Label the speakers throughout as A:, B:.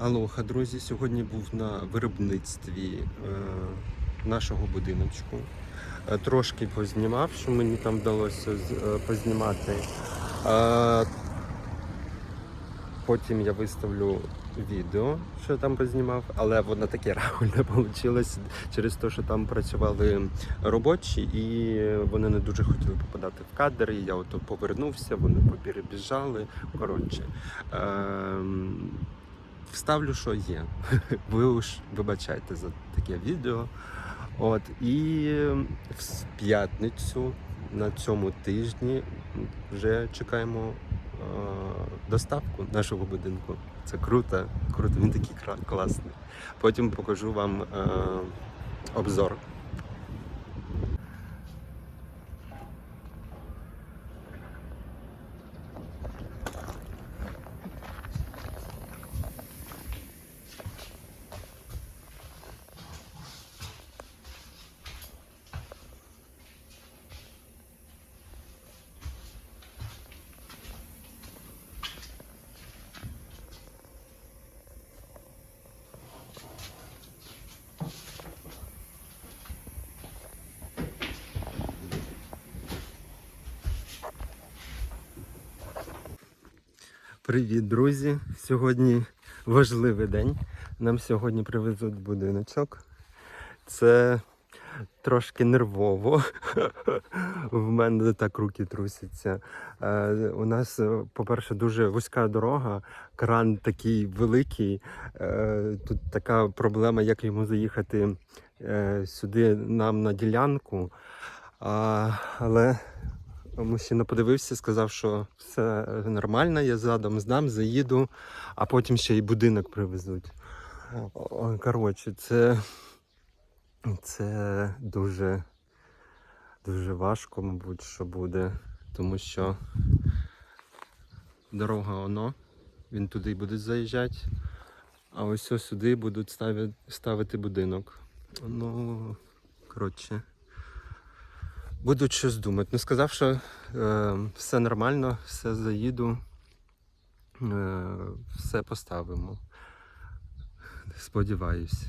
A: Алоха, друзі, сьогодні був на виробництві е, нашого будиночку. Е, трошки познімав, що мені там вдалося е, познімати. Потім я виставлю відео, що там познімав, але воно таке рагульне вийшло через те, що там працювали робочі, і вони не дуже хотіли попадати в кадр. І я ото повернувся, вони перебіжали. Коротше. Ем, Вставлю, що є. Ви уж вибачайте за таке відео. От і в п'ятницю на цьому тижні вже чекаємо е, доставку нашого будинку. Це круто, круто, він такий класний. Потім покажу вам е, обзор. Привіт, друзі! Сьогодні важливий день. Нам сьогодні привезуть будиночок. Це трошки нервово. В мене так руки трусяться. Е, У нас, е, по-перше, дуже вузька дорога, кран такий великий. Е, Тут така проблема, як йому заїхати сюди нам на ділянку. Але мужчина подивився, сказав, що все нормально, я задом здам, заїду, а потім ще й будинок привезуть. Коротше, це, це дуже, дуже важко, мабуть, що буде, тому що дорога воно, він туди буде заїжджати, а ось сюди будуть ставити будинок. Ну, коротше. Будуть щось думати. Ну, сказав, що е, все нормально, все заїду, е, все поставимо. Сподіваюсь.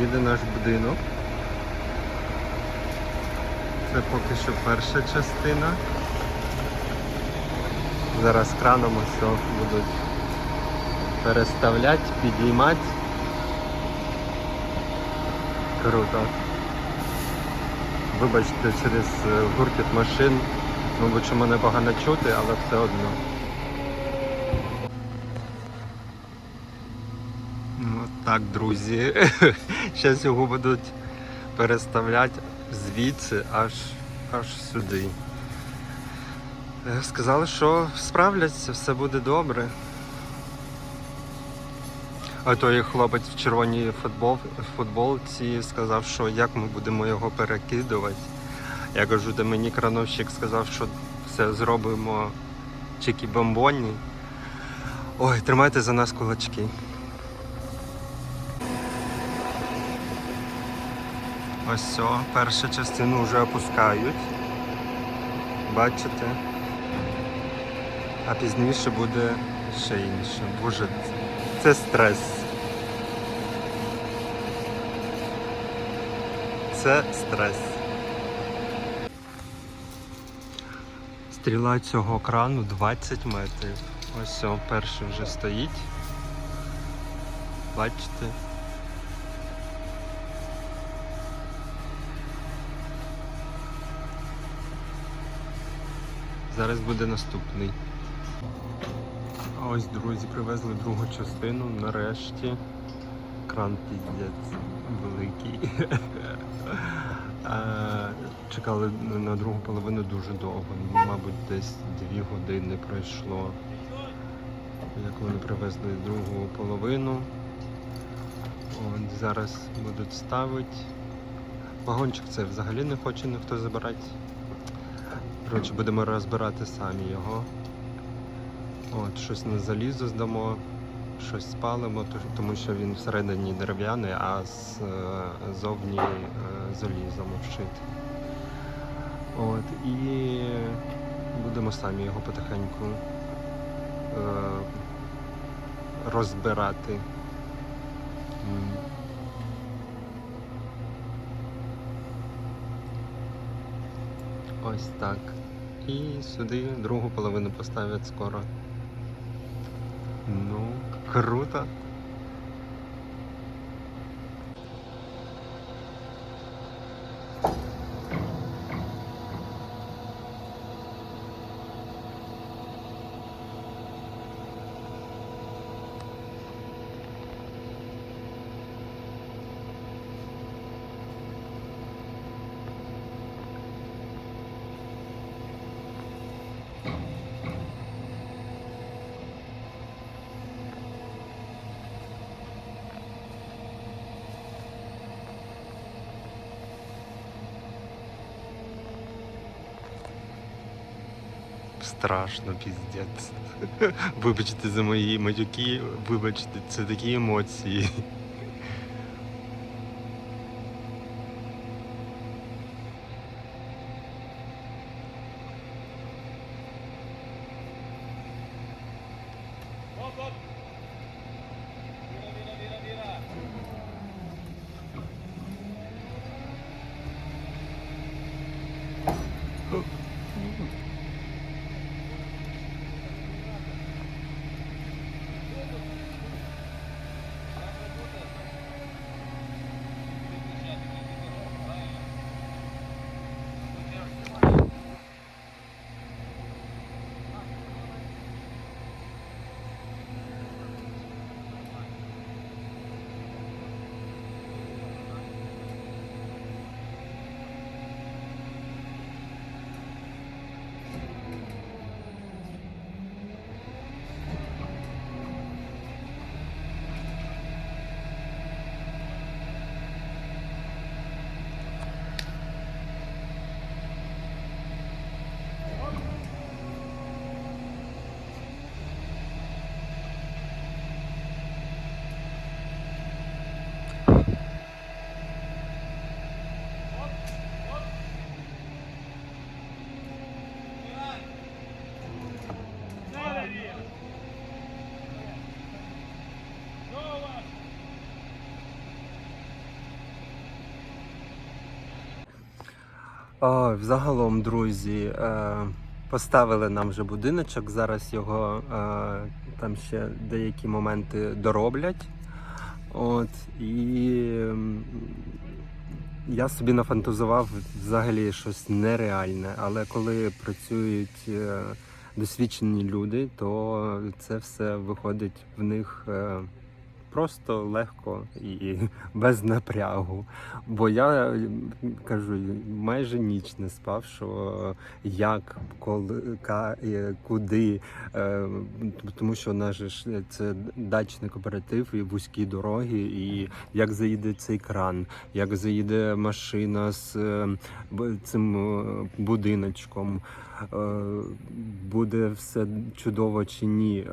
A: Їде наш будинок. Це поки що перша частина. Зараз краном все будуть переставляти, підіймати. Круто. Вибачте, через е, гуркіт машин, мабуть, що мене погано чути, але все одно. Ну, так, друзі. Зараз його будуть переставляти звідси аж, аж сюди. Е, Сказали, що справляться, все буде добре. А той хлопець в червоній футбол, футболці сказав, що як ми будемо його перекидувати. Я кажу, де мені крановщик сказав, що все зробимо чики-бомбоні. Ой, тримайте за нас кулачки. Ось все, першу частину вже опускають. Бачите? А пізніше буде ще інше. Боже, це стрес. Це стрес. Стріла цього крану 20 метрів. Ось все, перший вже стоїть. Бачите? Зараз буде наступний. А ось, друзі, привезли другу частину. Нарешті. Кран піздець великий. Чекали на другу половину дуже довго. Мабуть, десь дві години пройшло. Як вони привезли другу половину. От зараз будуть ставити. Вагончик це взагалі не хоче ніхто забирати. Коротше, будемо розбирати самі його. От, щось на залізо здамо. щось спалимо, тому що він всередині дерев'яний, а з, е, е, залізом вшитий. От, і будемо самі його потихеньку е, розбирати. Ось так. І сюди другу половину поставлять скоро. Ну, круто. Страшно, піздець. Вибачте за мої матюки, вибачте, це такі емоції. О, взагалом, друзі, е, поставили нам вже будиночок. Зараз його е, там ще деякі моменти дороблять. От, і я собі нафантазував взагалі щось нереальне, але коли працюють е, досвідчені люди, то це все виходить в них. Е, Просто легко і без напрягу. Бо я кажу, майже ніч не спав, що як, коли, е, куди. Е, Тому що ж це дачний кооператив і вузькі дороги, і як заїде цей кран, як заїде машина з е, цим е, будиночком. е, Буде все чудово чи ні.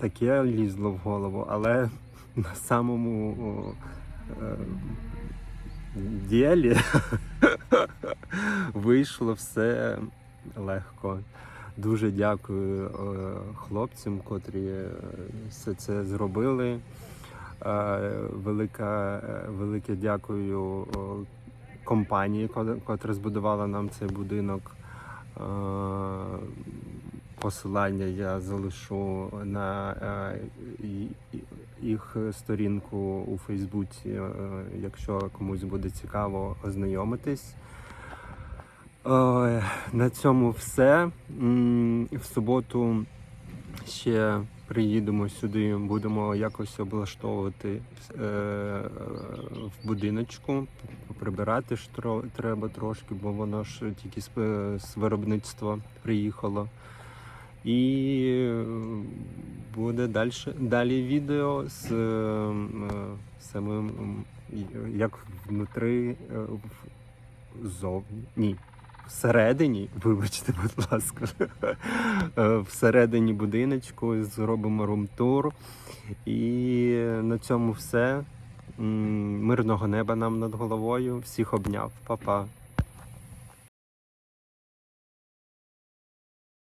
A: Таке лізло в голову, але на самому о, е, ділі вийшло все легко. Дуже дякую е, хлопцям, котрі е, все це зробили. Е, Велика, е, велике дякую компанії, котра збудувала нам цей будинок. Е, Посилання я залишу на е, їх сторінку у Фейсбуці, е, якщо комусь буде цікаво ознайомитись. На цьому все. В суботу ще приїдемо сюди, будемо якось облаштовувати е, в будиночку, прибирати ж треба трошки, бо воно ж тільки з виробництва приїхало. І е, буде далі, далі відео з е, самим, як внутри, е, зовні, ні, всередині, вибачте, будь ласка, всередині будиночку зробимо рум-тур. І на цьому все. Мирного неба нам над головою. Всіх обняв, Па-па.